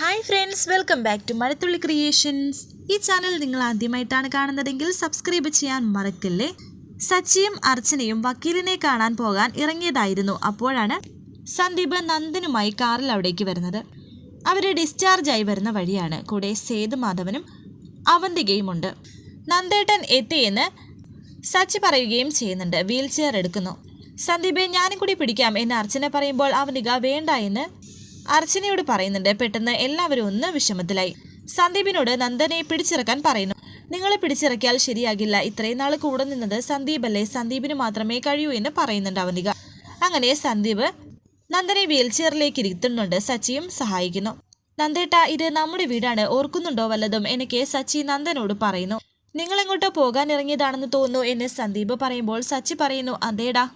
Hi friends welcome back to Mazhathulli creations ഈ channel നിങ്ങൾ ആദ്യമായിട്ടാണ് കാണുന്നതെങ്കിൽ സബ്സ്ക്രൈബ് ചെയ്യാൻ മറക്കല്ലേ? സച്ചിയും അർച്ചനയും വക്കീലിനെ കാണാൻ പോകാൻ ഇറങ്ങിയതായിരുന്നു. അപ്പോഴാണ് സന്ദീപ് നന്ദനുമായി കാറിൽ അവിടേക്ക് വരുന്നത്. അവർ ഡിസ്ചാർജായി വരുന്ന വഴിയാണ്. കൂടെ സേതുമാധവനും അവന്തികയുമുണ്ട് നന്ദേട്ടൻ എത്തിയെന്ന് സച്ചി പറയുകയും ചെയ്യുന്നുണ്ട്. വീൽ ചെയർ എടുക്കുന്നു. സന്ദീപെ ഞാനും കൂടി പിടിക്കാം എന്ന് അർച്ചന പറയുമ്പോൾ അവനിക വേണ്ട എന്ന് അർച്ചനയോട് പറയുന്നുണ്ട് പെട്ടെന്ന് എല്ലാവരും ഒന്ന് വിഷമത്തിലായി. സന്ദീപിനോട് നന്ദനെ പിടിച്ചിറക്കാൻ പറയുന്നു. നിങ്ങളെ പിടിച്ചിറക്കിയാൽ ശരിയാകില്ല. ഇത്രയും നാൾ കൂടെ നിന്നത് സന്ദീപല്ലേ? സന്ദീപിന് മാത്രമേ കഴിയൂ എന്ന് പറയുന്നുണ്ട് അവനിക. അങ്ങനെ സന്ദീപ് നന്ദനെ വീൽ ചെയറിലേക്ക് ഇരുത്തുന്നുണ്ട്. സച്ചിയും സഹായിക്കുന്നു. നന്ദേട്ട ഇത് നമ്മുടെ വീടാണ്. ഓർക്കുന്നുണ്ടോ വല്ലതും? എനിക്ക് സച്ചി നന്ദനോട് പറയുന്നു. നിങ്ങളെങ്ങോട്ടോ പോകാൻ ഇറങ്ങിയതാണെന്ന് തോന്നുന്നു എന്ന് സന്ദീപ് പറയുമ്പോൾ സച്ചി പറയുന്നു അതേടാ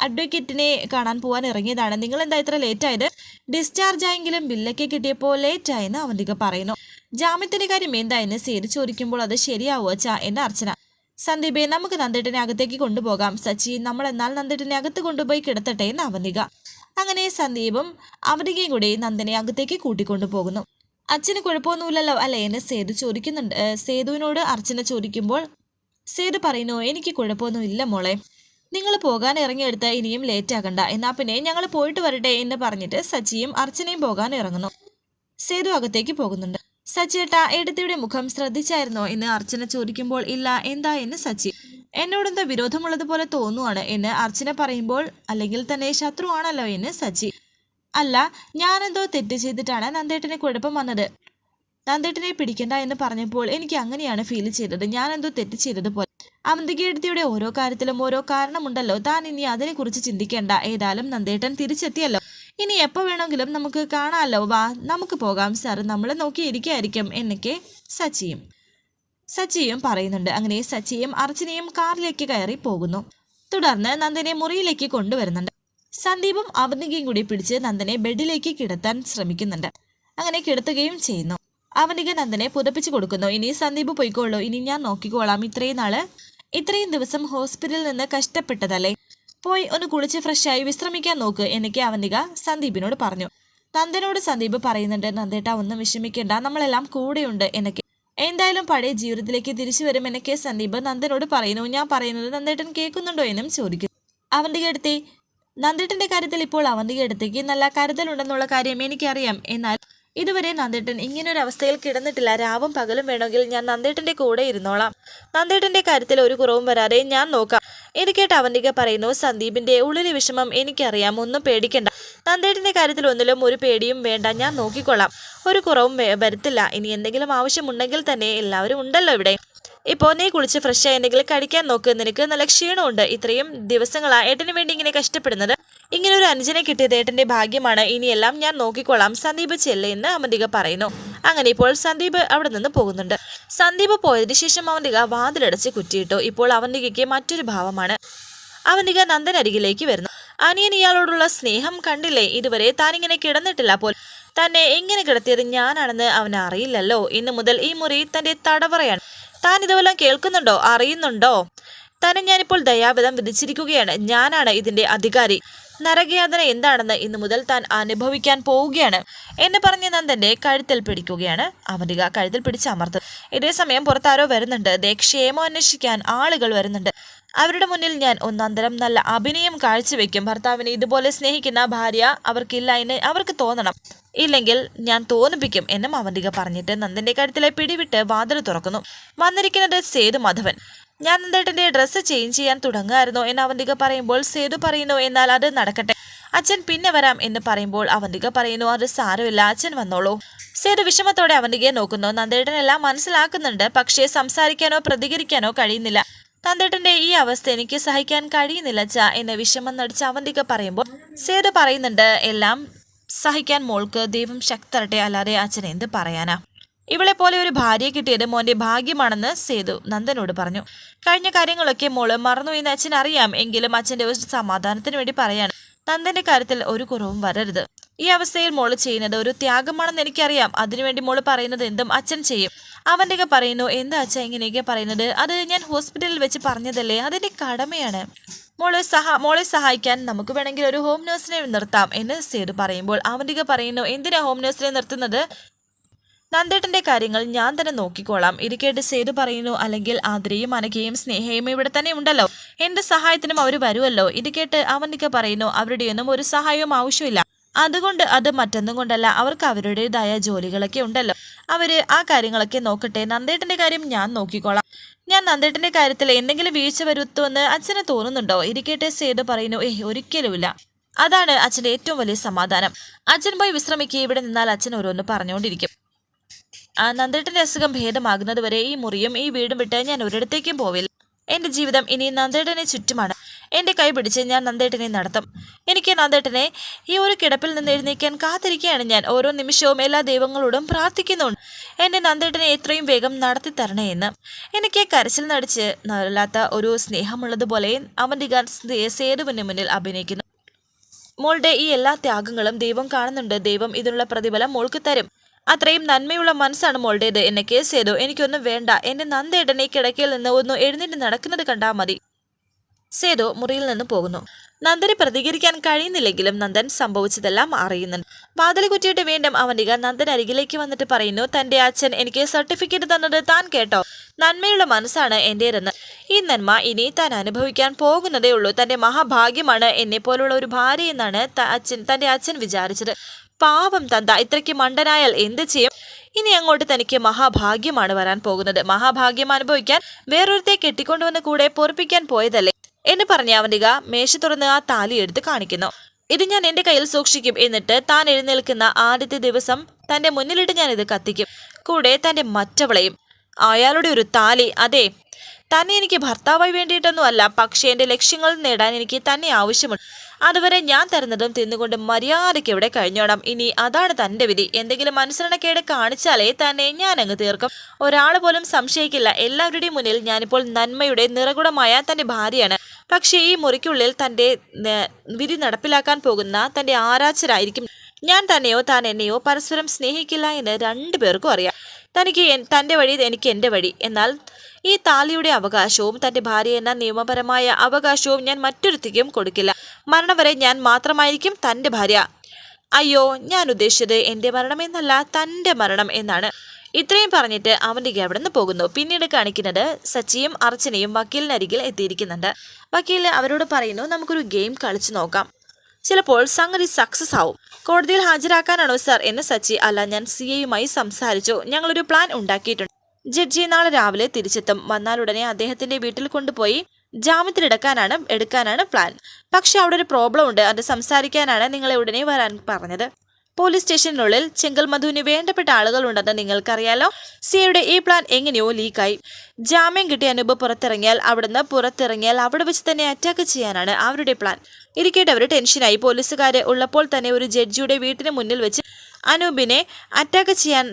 അഡ്വക്കേറ്റിനെ കാണാൻ പോകാൻ ഇറങ്ങിയതാണ്. നിങ്ങൾ എന്താ ഇത്ര ലേറ്റ് ആയത്? ഡിസ്ചാർജ് ആയെങ്കിലും ബില്ലൊക്കെ കിട്ടിയപ്പോൾ ലേറ്റ് ആയെന്ന് അവന്തിക പറയുന്നു. ജാമ്യത്തിന്റെ കാര്യം എന്താ എന്ന് സേരി ചോദിക്കുമ്പോൾ അത് ശരിയാവോ ച എന്റെ അർച്ചന. സന്ദീപെ നമുക്ക് നന്ദിട്ടിനെ അകത്തേക്ക് കൊണ്ടുപോകാം. സച്ചി നമ്മൾ എന്നാൽ നന്ദിട്ടിനെ അകത്ത് കൊണ്ടുപോയി കിടത്തട്ടെ എന്ന് അവന്തിക. അങ്ങനെ സന്ദീപും അവന്തികയും കൂടി നന്ദനെ അകത്തേക്ക് കൂട്ടിക്കൊണ്ടു പോകുന്നു. അച്ഛന് കുഴപ്പമൊന്നുമില്ലല്ലോ അല്ലേ എന്ന് സേതു ചോദിക്കുന്നുണ്ട്. സേതുവിനോട് അർച്ചന ചോദിക്കുമ്പോൾ സേതു പറയുന്നു എനിക്ക് കുഴപ്പമൊന്നുമില്ല മോളെ. നിങ്ങൾ പോകാൻ ഇറങ്ങിയെടുത്ത് ഇനിയും ലേറ്റ് ആകണ്ട എന്നാ പിന്നെ ഞങ്ങൾ പോയിട്ട് വരട്ടെ എന്ന് പറഞ്ഞിട്ട് സച്ചിയും അർച്ചനയും പോകാൻ ഇറങ്ങുന്നു. സേതു അകത്തേക്ക് പോകുന്നുണ്ട്. സച്ചിയേട്ട എടുത്തിയുടെ മുഖം ശ്രദ്ധിച്ചായിരുന്നോ എന്ന് അർച്ചന ചോദിക്കുമ്പോൾ ഇല്ല എന്താ എന്ന് സച്ചി. എന്നോടെന്താ വിരോധമുള്ളതുപോലെ തോന്നുവാണ് എന്ന് അർച്ചന പറയുമ്പോൾ അല്ലെങ്കിൽ തന്നെ ശത്രുവാണല്ലോ എന്ന് സച്ചി. അല്ല ഞാനെന്തോ തെറ്റ് ചെയ്തിട്ടാണ് നന്ദേട്ടനെ കുഴപ്പം വന്നത്. നന്ദേട്ടനെ പിടിക്കണ്ട എന്ന് പറഞ്ഞപ്പോൾ എനിക്ക് അങ്ങനെയാണ് ഫീൽ ചെയ്തത്. ഞാനെന്തോ തെറ്റ് ചെയ്തതുപോലെ അവന്തികയെടുത്തിയുടെ ഓരോ കാര്യത്തിലും ഓരോ കാരണമുണ്ടല്ലോ. താൻ ഇനി അതിനെക്കുറിച്ച് ചിന്തിക്കേണ്ട. ഏതായാലും നന്ദേട്ടൻ തിരിച്ചെത്തിയല്ലോ. ഇനി എപ്പോൾ വേണമെങ്കിലും നമുക്ക് കാണാമല്ലോ വാ നമുക്ക് പോകാം. സാർ നമ്മൾ നോക്കിയിരിക്കായിരിക്കും. എന്നൊക്കെ സച്ചിയും സച്ചിയും പറയുന്നുണ്ട്. അങ്ങനെ സച്ചിയും അർച്ചനയും കാറിലേക്ക് കയറി പോകുന്നു. തുടർന്ന് നന്ദനെ മുറിയിലേക്ക് കൊണ്ടുവരുന്നുണ്ട്. സന്ദീപും അവനികയും കൂടി പിടിച്ച് നന്ദനെ ബെഡിലേക്ക് കിടത്താൻ ശ്രമിക്കുന്നുണ്ട്. അങ്ങനെ കിടത്തുകയും ചെയ്യുന്നു. അവനിക നന്ദനെ പുതപ്പിച്ചു കൊടുക്കുന്നു. ഇനി സന്ദീപ് പോയിക്കോളൂ. ഇനി ഞാൻ നോക്കിക്കോളാം. ഇത്രയും നാൾ ഇത്രയും ദിവസം ഹോസ്പിറ്റലിൽ നിന്ന് കഷ്ടപ്പെട്ടതല്ലേ? പോയി ഒന്ന് കുളിച്ച് ഫ്രഷായി വിശ്രമിക്കാൻ നോക്ക് എനിക്ക് അവന്തിക സന്ദീപിനോട് പറഞ്ഞു. നന്ദനോട് സന്ദീപ് പറയുന്നുണ്ട് നന്ദേട്ട ഒന്നും വിഷമിക്കേണ്ട നമ്മളെല്ലാം കൂടെയുണ്ട് എന്നൊക്കെ. എന്തായാലും പഴയ ജീവിതത്തിലേക്ക് തിരിച്ചു വരും എന്നൊക്കെ സന്ദീപ് നന്ദനോട് പറയുന്നു. ഞാൻ പറയുന്നത് നന്ദേട്ടൻ കേൾക്കുന്നുണ്ടോ? എന്നും ചോദിക്കുന്നു. അവന്തിക എടുത്തേ നന്ദേട്ടന്റെ കാര്യത്തിൽ ഇപ്പോൾ അവന്തിക അടുത്തേക്ക് നല്ല കരുതലുണ്ടെന്നുള്ള കാര്യം എനിക്കറിയാം. എന്നാൽ ഇതുവരെ നന്ദേട്ടൻ ഇങ്ങനൊരു അവസ്ഥയിൽ കിടന്നിട്ടില്ല. രാവും പകലും വേണമെങ്കിൽ ഞാൻ നന്ദേട്ടന്റെ കൂടെ ഇരുന്നോളാം. നന്ദേട്ടന്റെ കാര്യത്തിൽ ഒരു കുറവും വരാതെ ഞാൻ നോക്കാം. ഇത് കേട്ട് അവന്തിക പറയുന്നു സന്ദീപിന്റെ ഉള്ളിലെ വിഷമം എനിക്കറിയാം ഒന്നും പേടിക്കണ്ട. നന്ദേട്ടന്റെ കാര്യത്തിൽ ഒന്നിലും ഒരു പേടിയും വേണ്ട ഞാൻ നോക്കിക്കൊള്ളാം. ഒരു കുറവും വരുത്തില്ല. ഇനി എന്തെങ്കിലും ആവശ്യമുണ്ടെങ്കിൽ തന്നെ എല്ലാവരും ഉണ്ടല്ലോ ഇവിടെ. ഇപ്പോൾ നീ കുളിച്ച് ഫ്രഷ് ആയി എന്തെങ്കിലും കഴിക്കാൻ നോക്ക് നിനക്ക് നല്ല ക്ഷീണമുണ്ട്. ഇത്രയും ദിവസങ്ങളാണ് ഏട്ടന് വേണ്ടി ഇങ്ങനെ കഷ്ടപ്പെടുന്നത്. ഇങ്ങനെ ഒരു അനുജനെ കിട്ടിയത് ഏട്ടന്റെ ഭാഗ്യമാണ്. ഇനിയെല്ലാം ഞാൻ നോക്കിക്കൊള്ളാം സന്ദീപ് ചെല്ലേ എന്ന് അമന്തിക പറയുന്നു. അങ്ങനെ ഇപ്പോൾ സന്ദീപ് അവിടെ നിന്ന് പോകുന്നുണ്ട്. സന്ദീപ് പോയതിനു ശേഷം അവന്തിക വാതിലടച്ച് കുറ്റിയിട്ടു. ഇപ്പോൾ അവന്തികയ്ക്ക് മറ്റൊരു ഭാവമാണ്. അവന്തിക നന്ദനരികിലേക്ക് വരുന്നു. അനിയൻ ഇയാളോടുള്ള സ്നേഹം കണ്ടില്ലേ? ഇതുവരെ താനിങ്ങനെ കിടന്നിട്ടില്ല പോൽ തന്നെ എങ്ങനെ കിടത്തിയത് ഞാനാണെന്ന് അവന് അറിയില്ലല്ലോ. ഇന്നു മുതൽ ഈ മുറി തന്റെ തടവറയാണ്. താൻ ഇതുവെല്ലാം കേൾക്കുന്നുണ്ടോ? അറിയുന്നുണ്ടോ? തന്നെ ഞാനിപ്പോൾ ദയാവിധം വിധിച്ചിരിക്കുകയാണ്. ഞാനാണ് ഇതിന്റെ അധികാരി. നരകയാതന എന്താണെന്ന് ഇന്നു മുതൽ താൻ അനുഭവിക്കാൻ പോവുകയാണ്. എന്ന് പറഞ്ഞ് നന്ദന്റെ കഴുത്തിൽ പിടിക്കുകയാണ്. അവന്തിക കഴുത്തിൽ പിടിച്ച് അമർത്ത്. ഇതേസമയം പുറത്താരോ വരുന്നുണ്ട്. ദേ ക്ഷേമം അന്വേഷിക്കാൻ ആളുകൾ വരുന്നുണ്ട്. അവരുടെ മുന്നിൽ ഞാൻ ഒന്നാന്തരം നല്ല അഭിനയം കാഴ്ചവെക്കും. ഭർത്താവിനെ ഇതുപോലെ സ്നേഹിക്കുന്ന ഭാര്യ അവർക്കില്ല എന്ന് അവർക്ക് തോന്നണം. ഇല്ലെങ്കിൽ ഞാൻ തോന്നിപ്പിക്കും എന്നും അവന്തിക പറഞ്ഞിട്ട് നന്ദന്റെ കഴുത്തിലെ പിടിവിട്ട് വാതിൽ തുറക്കുന്നു. വന്നിരിക്കുന്നത് സേതു മാധവൻ. ഞാൻ നന്ദേട്ടന്റെ ഡ്രസ്സ് ചേഞ്ച് ചെയ്യാൻ തുടങ്ങുമായിരുന്നു എന്ന് അവന്തിക പറയുമ്പോൾ സേതു പറയുന്നു എന്നാൽ അത് നടക്കട്ടെ. അച്ഛൻ പിന്നെ വരാം എന്ന് പറയുമ്പോൾ അവന്തിക പറയുന്നു അത് സാരമില്ല അച്ഛൻ വന്നോളൂ. സേതു വിഷമത്തോടെ അവന്തികയെ നോക്കുന്നു. നന്ദേട്ടൻ എല്ലാം മനസ്സിലാക്കുന്നുണ്ട് പക്ഷേ സംസാരിക്കാനോ പ്രതികരിക്കാനോ കഴിയുന്നില്ല. നന്ദേട്ടന്റെ ഈ അവസ്ഥ എനിക്ക് സഹിക്കാൻ കഴിയുന്നില്ല ച എന്ന് വിഷമം നടിച്ച് അവന്തിക പറയുമ്പോൾ സേതു പറയുന്നുണ്ട് എല്ലാം സഹിക്കാൻ മോൾക്ക് ദൈവം ശക്തരട്ടെ അല്ലാതെ അച്ഛൻ എന്ത് പറയാനാ? ഇവളെ പോലെ ഒരു ഭാര്യയെ കിട്ടിയത് മോന്റെ ഭാഗ്യമാണെന്ന് സേതു നന്ദനോട് പറഞ്ഞു. കഴിഞ്ഞ കാര്യങ്ങളൊക്കെ മോൾ മറന്നു എന്ന് അച്ഛൻ അറിയാം. എങ്കിലും അച്ഛന്റെ ഒരു സമാധാനത്തിന് വേണ്ടി പറയാണ്. നന്ദന്റെ കാര്യത്തിൽ ഒരു കുറവും വരരുത്. ഈ അവസ്ഥയിൽ മോൾ ചെയ്യുന്നത് ഒരു ത്യാഗമാണെന്ന് എനിക്കറിയാം. അതിനുവേണ്ടി മോൾ പറയുന്നത് എന്തും അച്ഛൻ ചെയ്യും. അവന്റെ പറയുന്നു എന്താ അച്ഛൻ ഇങ്ങനെയൊക്കെ പറയുന്നത്? അത് ഞാൻ ഹോസ്പിറ്റലിൽ വെച്ച് പറഞ്ഞതല്ലേ? അതെന്റെ കടമയാണ്. മോളെ സഹ മോളെ സഹായിക്കാൻ നമുക്ക് വേണമെങ്കിൽ ഒരു ഹോം നേഴ്സിനെ നിർത്താം എന്ന് സേതു പറയുമ്പോൾ അവന്തിക പറയുന്നു എന്തിനാ ഹോം നേഴ്സിനെ നിർത്തുന്നത്? നന്ദേട്ടന്റെ കാര്യങ്ങൾ ഞാൻ തന്നെ നോക്കിക്കോളാം ഇത് കേട്ട് സേതു പറയുന്നു. അല്ലെങ്കിൽ ആതിരയും അനഘയും സ്നേഹയും ഇവിടെ തന്നെ ഉണ്ടല്ലോ. എന്റെ സഹായത്തിനും അവർ വരുമല്ലോ ഇത് കേട്ട് അവന്തിക പറയുന്നു. അവരുടെയൊന്നും ഒരു സഹായവും ആവശ്യമില്ല. അതുകൊണ്ട് അത് മറ്റൊന്നും കൊണ്ടല്ല അവർക്ക് അവരുടേതായ ജോലികളൊക്കെ ഉണ്ടല്ലോ. അവർ ആ കാര്യങ്ങളൊക്കെ നോക്കട്ടെ. നന്ദേട്ടന്റെ കാര്യം ഞാൻ നോക്കിക്കോളാം. ഞാൻ നന്ദേട്ടന്റെ കാര്യത്തിൽ എന്തെങ്കിലും വീഴ്ച വരുത്തുമെന്ന് അച്ഛന് തോന്നുന്നുണ്ടോ? ഇരിക്കട്ടെ സേതു പറയുന്നു. ഏയ് ഒരിക്കലുമില്ല. അതാണ് അച്ഛന്റെ ഏറ്റവും വലിയ സമാധാനം. അച്ഛൻ പോയി വിശ്രമിക്കുക. ഇവിടെ നിന്നാൽ അച്ഛൻ ഓരോന്ന് പറഞ്ഞുകൊണ്ടിരിക്കും. ആ നന്ദേട്ടന്റെ അസുഖം ഭേദമാകുന്നത് വരെ ഈ മുറിയും ഈ വീടും വിട്ട് ഞാൻ ഒരിടത്തേക്കും പോവില്ല. എന്റെ ജീവിതം ഇനി നന്ദേട്ടനെ ചുറ്റുമാണ്. എന്റെ കൈ പിടിച്ച് ഞാൻ നന്ദേട്ടനെ നടത്തും. എനിക്ക് നന്ദേട്ടനെ ഈ ഒരു കിടപ്പിൽ നിന്ന് എഴുന്നേക്കാൻ കാത്തിരിക്കുകയാണ് ഞാൻ. ഓരോ നിമിഷവും എല്ലാ ദൈവങ്ങളോടും പ്രാർത്ഥിക്കുന്നുണ്ട്. എന്റെ നന്ദേട്ടനെ എത്രയും വേഗം നടത്തി തരണേ എന്ന്. എനിക്ക് കരച്ചിൽ നടിച്ച് നല്ലാത്ത ഒരു സ്നേഹമുള്ളതുപോലെ അവന്റെ ഗാൻ സേതുവിന് മുന്നിൽ അഭിനയിക്കുന്നു. മോളുടെ ഈ എല്ലാ ത്യാഗങ്ങളും ദൈവം കാണുന്നുണ്ട്. ദൈവം ഇതിനുള്ള പ്രതിഫലം മോൾക്ക് തരും. അത്രയും നന്മയുള്ള മനസ്സാണ് മോളുടേത്. എന്നെ കേസ് ചെയ്തു എനിക്കൊന്നും വേണ്ട. എന്റെ നന്ദേട്ടനെ കിടക്കയിൽ നിന്ന് ഒന്ന് എഴുന്നേറ്റ് നടക്കുന്നത് കണ്ടാൽ മതി. സേതു മുറിയിൽ നിന്ന് പോകുന്നു. നന്ദന് പ്രതികരിക്കാൻ കഴിയുന്നില്ലെങ്കിലും നന്ദൻ സംഭവിച്ചതെല്ലാം അറിയുന്നുണ്ട്. വാതിൽ കുറ്റിയിട്ട് വീണ്ടും അവനിക നന്ദൻ അരികിലേക്ക് വന്നിട്ട് പറയുന്നു തന്റെ അച്ഛൻ എനിക്ക് സർട്ടിഫിക്കറ്റ് തന്നത് താൻ കേട്ടോ. നന്മയുള്ള മനസ്സാണ് എന്റേതെന്ന് ഈ നന്മ ഇനി താൻ അനുഭവിക്കാൻ പോകുന്നതേ ഉള്ളൂ. തന്റെ മഹാഭാഗ്യമാണ് എന്നെ പോലുള്ള ഒരു ഭാര്യ എന്നാണ് അച്ഛൻ തന്റെ അച്ഛൻ വിചാരിച്ചത്. പാവം തന്ത ഇത്രയ്ക്ക് മണ്ടനായാൽ എന്ത് ചെയ്യും? ഇനി അങ്ങോട്ട് തനിക്ക് മഹാഭാഗ്യമാണ് വരാൻ പോകുന്നത്. മഹാഭാഗ്യം അനുഭവിക്കാൻ വേറൊരുത്തെ കെട്ടിക്കൊണ്ടുവന്ന് കൂടെ പൊറപ്പിക്കാൻ പോയതല്ലേ? എന്ന് പറഞ്ഞ അവന്തിക മേശ തുറന്ന് ആ താലി എടുത്ത് കാണിക്കുന്നു. ഇത് ഞാൻ എന്റെ കയ്യിൽ സൂക്ഷിക്കും എന്നിട്ട് താൻ എഴുന്നേൽക്കുന്ന ആദ്യത്തെ ദിവസം തന്റെ മുന്നിലിട്ട് ഞാൻ ഇത് കത്തിക്കും. കൂടെ തന്റെ മറ്റവളെയും. അയാളുടെ ഒരു താലി അതെ. തന്നെ എനിക്ക് ഭർത്താവായി വേണ്ടിയിട്ടൊന്നും അല്ല പക്ഷേ എന്റെ ലക്ഷ്യങ്ങൾ നേടാൻ എനിക്ക് തന്നെ ആവശ്യമുണ്ട്. അതുവരെ ഞാൻ തരുന്നതും തിന്നുകൊണ്ട് മര്യാദയ്ക്ക് ഇവിടെ കഴിഞ്ഞോണം. ഇനി അതാണ് തന്റെ വിധി. എന്തെങ്കിലും അനുസരണക്കേട് കാണിച്ചാലേ തന്നെ ഞാൻ അങ്ങ് തീർക്കും. ഒരാൾ പോലും സംശയിക്കില്ല. എല്ലാവരുടെയും മുന്നിൽ ഞാനിപ്പോൾ നന്മയുടെ നിറകുടമായ തന്റെ ഭാര്യയാണ്. പക്ഷേ ഈ മുറിക്കുള്ളിൽ തന്റെ വിധി നടപ്പിലാക്കാൻ പോകുന്ന തന്റെ ആരാച്ചരായിരിക്കും. ഞാൻ തന്നെയോ താൻ എന്നെയോ പരസ്പരം സ്നേഹിക്കില്ല എന്ന് രണ്ടു പേർക്കും അറിയാം. തനിക്ക് തന്റെ വഴി എനിക്ക് എന്റെ വഴി. എന്നാൽ ഈ താലിയുടെ അവകാശവും തന്റെ ഭാര്യ എന്ന നിയമപരമായ അവകാശവും ഞാൻ മറ്റൊരുത്തിക്കും കൊടുക്കില്ല. മരണം വരെ ഞാൻ മാത്രമായിരിക്കും തന്റെ ഭാര്യ. അയ്യോ ഞാൻ ഉദ്ദേശിച്ചത് എന്റെ മരണം എന്നല്ല തന്റെ മരണം എന്നാണ്. ഇത്രയും പറഞ്ഞിട്ട് അവന്റെ അവിടെ നിന്ന് പോകുന്നു? പിന്നീട് കാണിക്കുന്നത് സച്ചിയും അർച്ചനയും വക്കീലിനരികിൽ എത്തിയിരിക്കുന്നുണ്ട്. വക്കീൽ അവരോട് പറയുന്നു നമുക്കൊരു ഗെയിം കളിച്ചു നോക്കാം. ചിലപ്പോൾ സംഗതി സക്സസ് ആവും. കോടതിയിൽ ഹാജരാക്കാനാണോ സാർ? എന്ന് സച്ചി അല്ല ഞാൻ സി എയുമായി സംസാരിച്ചു. ഞങ്ങളൊരു പ്ലാൻ ഉണ്ടാക്കിയിട്ടുണ്ട്. ജഡ്ജി നാളെ രാവിലെ തിരിച്ചെത്തും. വന്നാലുടനെ അദ്ദേഹത്തിന്റെ വീട്ടിൽ കൊണ്ടുപോയി ജാമ്യത്തിലെടുക്കാനാണ് എടുക്കാനാണ് പ്ലാൻ പക്ഷെ അവിടെ ഒരു പ്രോബ്ലം ഉണ്ട്. അത് സംസാരിക്കാനാണ് നിങ്ങളെ ഉടനെ വരാൻ പറഞ്ഞത്. പോലീസ് സ്റ്റേഷനുള്ളിൽ ചെങ്കൽ മധുവിന് വേണ്ടപ്പെട്ട ആളുകളുണ്ടെന്ന് നിങ്ങൾക്കറിയാലോ. സിയുടെ ഈ പ്ലാൻ എങ്ങനെയോ ലീക്കായി. ജാമ്യം കിട്ടിയ അനൂപ് പുറത്തിറങ്ങിയാൽ അവിടുന്ന് പുറത്തിറങ്ങിയാൽ അവിടെ വെച്ച് തന്നെ അറ്റാക്ക് ചെയ്യാനാണ് അവരുടെ പ്ലാൻ. ഇരിക്കേണ്ടവർ ടെൻഷനായി പോലീസുകാരെ ഉള്ളപ്പോൾ തന്നെ ഒരു ജഡ്ജിയുടെ വീട്ടിന് മുന്നിൽ വെച്ച് അനൂപിനെ അറ്റാക്ക് ചെയ്യാൻ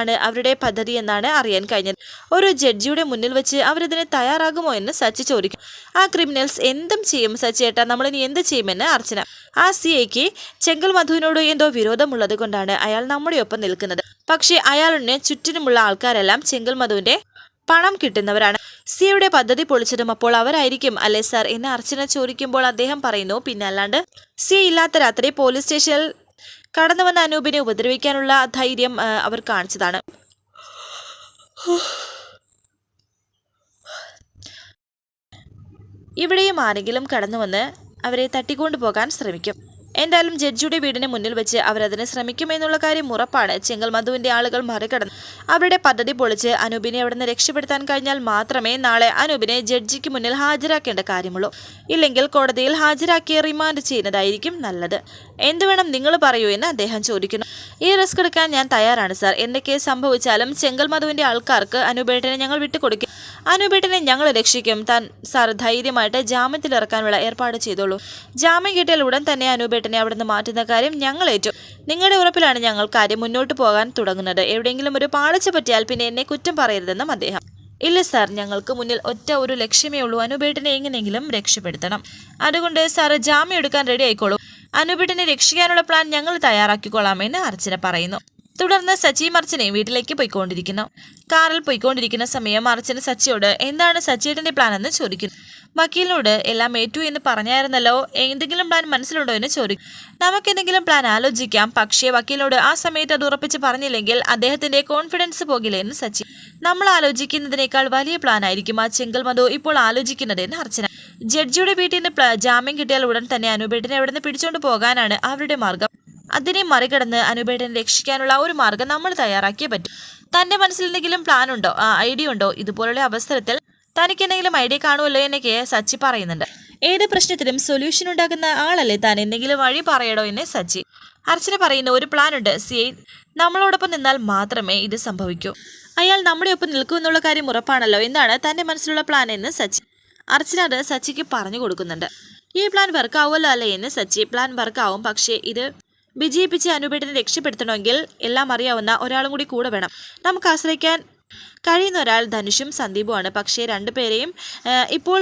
ആണ് അവരുടെ പദ്ധതി എന്നാണ് അറിയാൻ കഴിഞ്ഞത്. ഒരു ജഡ്ജിയുടെ മുന്നിൽ വെച്ച് അവരിതിന് തയ്യാറാകുമോ എന്ന് സച്ചി ചോദിക്കും. ആ ക്രിമിനൽസ് എന്തും ചെയ്യും സച്ചി ഏട്ടാ. നമ്മളിനി എന്ത് ചെയ്യുമെന്ന് അർച്ചന. ആ സി ഐക്ക് ചെങ്കൽ മധുവിനോട് എന്തോ വിരോധമുള്ളത് കൊണ്ടാണ് അയാൾ നമ്മുടെ ഒപ്പം നിൽക്കുന്നത്. പക്ഷേ അയാളുടെ ചുറ്റിനുമുള്ള ആൾക്കാരെല്ലാം ചെങ്കൽ മധുവിന്റെ പണം കിട്ടുന്നവരാണ്. സിയുടെ പദ്ധതി പൊളിച്ചതും അപ്പോൾ അവരായിരിക്കും അല്ലേ സാർ എന്ന് അർച്ചന ചോദിക്കുമ്പോൾ അദ്ദേഹം പറയുന്നു പിന്നെ അല്ലാണ്ട് സി ഇല്ലാത്ത രാത്രി പോലീസ് സ്റ്റേഷനിൽ കടന്നു വന്ന അനൂപിനെ ഉപദ്രവിക്കാനുള്ള ധൈര്യം അവർ കാണിച്ചതാണ്. ഇവിടെയും ആരെങ്കിലും കടന്നു വന്ന് അവരെ തട്ടിക്കൊണ്ടു പോകാൻ ശ്രമിക്കും. എന്തായാലും ജഡ്ജിയുടെ വീടിന് മുന്നിൽ വെച്ച് അവരതിനെ ശ്രമിക്കുമെന്നുള്ള കാര്യം ഉറപ്പാണ്. ചെങ്കൽ മധുവിന്റെ ആളുകൾ മറികടന്ന് അവരുടെ പദ്ധതി പൊളിച്ച് അനൂപിനെ അവിടെ നിന്ന് രക്ഷപ്പെടുത്താൻ കഴിഞ്ഞാൽ മാത്രമേ നാളെ അനൂപിനെ ജഡ്ജിക്ക് മുന്നിൽ ഹാജരാക്കേണ്ട കാര്യമുള്ളൂ. ഇല്ലെങ്കിൽ കോടതിയിൽ ഹാജരാക്കി റിമാൻഡ് ചെയ്യുന്നതായിരിക്കും നല്ലത്. എന്തു വേണം നിങ്ങൾ പറയൂ എന്ന് അദ്ദേഹം ചോദിക്കുന്നു. ഈ റിസ്ക് എടുക്കാൻ ഞാൻ തയ്യാറാണ് സാർ. എന്തൊക്കെ സംഭവിച്ചാലും ചെങ്കൽ മധുവിന്റെ ആൾക്കാർക്ക് അനൂപേട്ടനെ ഞങ്ങൾ വിട്ടുകൊടുക്കും. അനൂപേട്ടനെ ഞങ്ങൾ രക്ഷിക്കും. താൻ സാർ ധൈര്യമായിട്ട് ജാമ്യത്തിലിറക്കാനുള്ള ഏർപ്പാട് ചെയ്തോളൂ. ജാമ്യം കിട്ടിയാൽ ഉടൻ തന്നെ അനുപേട്ടനെ അവിടെ നിന്ന് മാറ്റുന്ന കാര്യം ഞങ്ങൾ ഏറ്റു. നിങ്ങളുടെ ഉറപ്പിലാണ് ഞങ്ങൾ കാര്യം മുന്നോട്ട് പോകാൻ തുടങ്ങുന്നത്. എവിടെയെങ്കിലും ഒരു പാളിച്ച പറ്റിയാൽ പിന്നെ എന്നെ കുറ്റം പറയരുതെന്നും അദ്ദേഹം. ഇല്ല സാർ ഞങ്ങൾക്ക് മുന്നിൽ ഒറ്റ ഒരു ലക്ഷ്യമേ ഉള്ളൂ. അനുപേട്ടനെ എങ്ങനെയെങ്കിലും രക്ഷപ്പെടുത്തണം. അതുകൊണ്ട് സാർ ജാമ്യം എടുക്കാൻ റെഡി ആയിക്കോളൂ. അനുപേട്ടനെ രക്ഷിക്കാനുള്ള പ്ലാൻ ഞങ്ങൾ തയ്യാറാക്കിക്കൊള്ളാമെന്ന് അർച്ചന പറയുന്നു. തുടർന്ന് സച്ചി മർച്ചനെ വീട്ടിലേക്ക് പോയിക്കൊണ്ടിരിക്കുന്നു. കാറിൽ പോയിക്കൊണ്ടിരിക്കുന്ന സമയം മർച്ചന് സച്ചിയോട് എന്താണ് സച്ചിയേട്ടന്റെ പ്ലാൻ എന്ന് ചോദിക്കുന്നു. വക്കീലിനോട് എല്ലാം ഏറ്റു എന്ന് പറഞ്ഞായിരുന്നല്ലോ. എന്തെങ്കിലും പ്ലാൻ മനസ്സിലുണ്ടോ എന്ന് ചോദിക്കും നമുക്കെന്തെങ്കിലും പ്ലാൻ ആലോചിക്കാം. പക്ഷേ വക്കീലിനോട് ആ സമയത്ത് അത് ഉറപ്പിച്ച് പറഞ്ഞില്ലെങ്കിൽ അദ്ദേഹത്തിന്റെ കോൺഫിഡൻസ് പോകില്ല എന്ന് സച്ചി. നമ്മൾ ആലോചിക്കുന്നതിനേക്കാൾ വലിയ പ്ലാൻ ആയിരിക്കും ആ ചെങ്കൽ മധു ഇപ്പോൾ ആലോചിക്കുന്നത് എന്ന് അർച്ചന. ജഡ്ജിയുടെ വീട്ടിൽ നിന്ന് ജാമ്യം കിട്ടിയാൽ ഉടൻ തന്നെ അനുപേട്ടിനെ അവിടെ നിന്ന് പിടിച്ചുകൊണ്ട് പോകാനാണ് അവരുടെ മാർഗം. അതിനെ മറികടന്ന് അനുപേടനെ രക്ഷിക്കാനുള്ള ഒരു മാർഗം നമ്മൾ തയ്യാറാക്കിയേ പറ്റും. തന്റെ മനസ്സിൽ എന്തെങ്കിലും പ്ലാൻ ഉണ്ടോ? ഐഡിയ ഉണ്ടോ? ഇതുപോലുള്ള അവസരത്തിൽ തനിക്ക് എന്തെങ്കിലും ഐഡിയ കാണുമല്ലോ എന്നൊക്കെ സച്ചി പറയുന്നുണ്ട്. ഏത് പ്രശ്നത്തിനും സൊല്യൂഷൻ ഉണ്ടാക്കുന്ന ആളല്ലേ താൻ? എന്തെങ്കിലും വഴി പറയടോ എന്നെ സച്ചി. അർച്ചന പറയുന്ന ഒരു പ്ലാൻ ഉണ്ട്. സി ഐ നമ്മളോടൊപ്പം നിന്നാൽ മാത്രമേ ഇത് സംഭവിക്കൂ. അയാൾ നമ്മുടെ ഒപ്പം നിൽക്കുമെന്നുള്ള കാര്യം ഉറപ്പാണല്ലോ. എന്നാണ് തന്റെ മനസ്സിലുള്ള പ്ലാൻ എന്ന് സച്ചി. അർച്ചന അത് സച്ചിക്ക് പറഞ്ഞു കൊടുക്കുന്നുണ്ട്. ഈ പ്ലാൻ വർക്കാവുമല്ലോ അല്ലേ? എന്ന് സച്ചി. പ്ലാൻ വർക്കാവും പക്ഷേ ഇത് വിജയിപ്പിച്ച് അനുപേട്ടനെ രക്ഷപ്പെടുത്തണമെങ്കിൽ എല്ലാം അറിയാവുന്ന ഒരാളും കൂടി കൂടെ വേണം. നമുക്ക് ആശ്രയിക്കാൻ കഴിയുന്ന ഒരാൾ ധനുഷും സന്ദീപുമാണ്. പക്ഷേ രണ്ടുപേരെയും ഇപ്പോൾ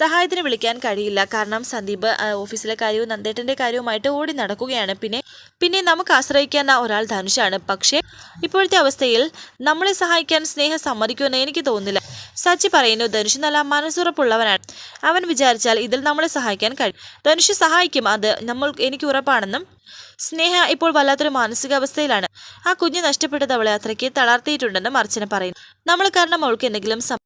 സഹായത്തിന് വിളിക്കാൻ കഴിയില്ല. കാരണം സന്ദീപ് ഓഫീസിലെ കാര്യവും നന്ദേട്ടന്റെ കാര്യവുമായിട്ട് ഓടി നടക്കുകയാണ്. പിന്നെ പിന്നെ നമുക്ക് ആശ്രയിക്കാൻ ഒരാൾ ധനുഷാണ്. പക്ഷേ ഇപ്പോഴത്തെ അവസ്ഥയിൽ നമ്മളെ സഹായിക്കാൻ സ്നേഹം സമ്മതിക്കുമെന്ന് എനിക്ക് തോന്നുന്നില്ല. സച്ചി പറയുന്നു ധനുഷ് നല്ല മനസ്സുറപ്പുള്ളവനാണ്. അവൻ വിചാരിച്ചാൽ ഇതിൽ നമ്മളെ സഹായിക്കാൻ കഴിയും. ധനുഷ് സഹായിക്കും അത് നമ്മൾ എനിക്ക് ഉറപ്പാണെന്നും. സ്നേഹ ഇപ്പോൾ വല്ലാത്തൊരു മാനസികാവസ്ഥയിലാണ്. ആ കുഞ്ഞ് നഷ്ടപ്പെട്ടത് അവളെ അത്രയ്ക്ക് തളർത്തിയിട്ടുണ്ടെന്നും അർച്ചന പറയുന്നു. നമ്മൾ കാരണം അവൾക്ക് എന്തെങ്കിലും